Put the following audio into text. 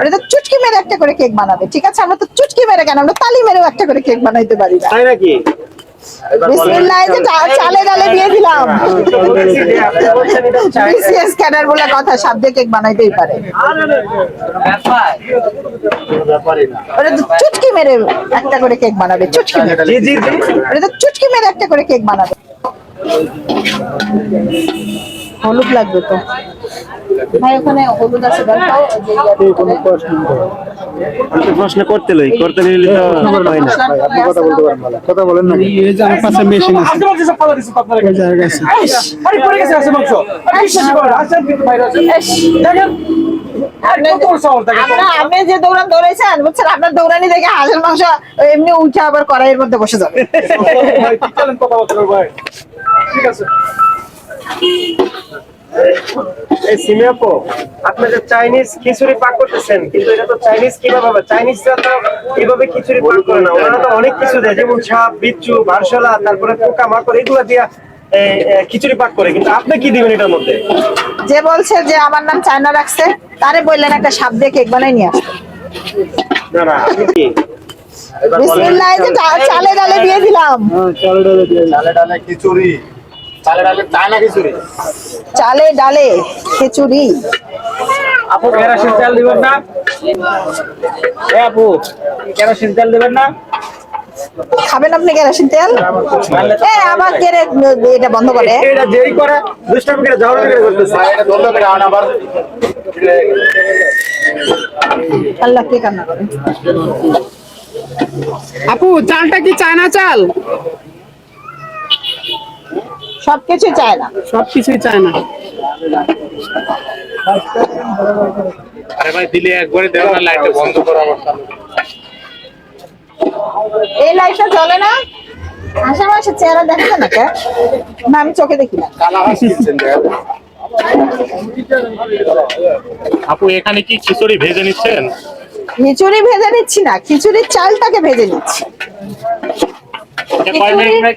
ওটা তো চুটকি মেরে একটা করে কেক বানাবে ঠিক আছে? আমরা তো চুটকি মেরে কেন? আমরা তালি মেরেও একটা করে কেক বানাইতে পারি না। তাই নাকি? বিসমিল্লাহ এই চালে ডালে দিয়ে দিলাম। বিসিএস ক্যাডার বলে কথা সাপ দিয়ে কেক বানাইতেই পারে। ওটা তো চুটকি মেরে একটা করে কেক বানাবে চুটকি মেরে। ওটা তো চুটকি মেরে একটা করে কেক বানাবে। হলুদ লাগবে তো। ভাই ওখানে হলুদ আছে যে প্রশ্ন করতে লই করতে নিলে তো হয় না। আপনি কথা বলতে পারেন কথা বলেন না। এই যে আমার পাশে মেশিন আছে। ওই জায়গায় আছে আমরা আপনি যে দৌড়ান দৌড়াইছেন বুঝছেন? আপনার দৌড়ানি দেখে হাঁসের মাংস এমনি উঠে আবার কড়াইয়ের মধ্যে বসে যাবে। এই সিমে আপু আপনি যে চাইনিজ খিচুড়ি পাক করতেছেন কিন্তু এটা তো চাইনিজ কীভাবে হবে? চাইনিজরা তো এইভাবে খিচুড়ি পাক করে না। ওনারা তো অনেক কিছু দেয় যেমন সাপ বিচ্ছু ভারসলা তারপরে পোকা মাকড় এগুলো দিয়া খিচুড়ি পাক করে। কিন্তু আপনি কি দিবেন এটার মধ্যে? যে বলছে যে আমার নাম চায়না রাখছে তারে বললেন একটা সাপ দিয়ে কেক বানাই নিয়ে আসতে না না আপনি কি? বিসমিল্লাহ যে চালে ডালে দিয়ে দিলাম। হ্যাঁ চালে ডালে দিয়ে চালে ডালে খিচুড়ি। চালে ডালে খিচুড়ি? চালে ডালে খিচুড়ি। আপু কেরোসিন তেল দিবেন না? এ আপু কেরোসিন তেল দিবেন না? খাবেন আপনি কেরোসিন তেল? এ আবার কেড়ে এটা বন্ধ করে? এটা যেই করে দুষ্টামি করে ঝগড়া করে করতেছে। এটা ধরলে করে আন আবার আল্লাহ কে কান্না করে? আপু চালটা কি চায়না চাল? সবকিছু চায় না। সবকিছুই চায়না আরে ভাই দিলে একবারে দেও না লাইটটা বন্ধ করো এই লাইটটা জ্বলে না? আশেপাশে চেহারা দেখা যায় না কে? না আমি চোখে দেখি না। কালা আপু এখানে কি খিচুড়ি ভেজে নিচ্ছেন? খিচুড়ি ভেজে নিচ্ছি না খিচুড়ির চালটাকে ভেজে নিচ্ছি। এটা কয় মিনিট?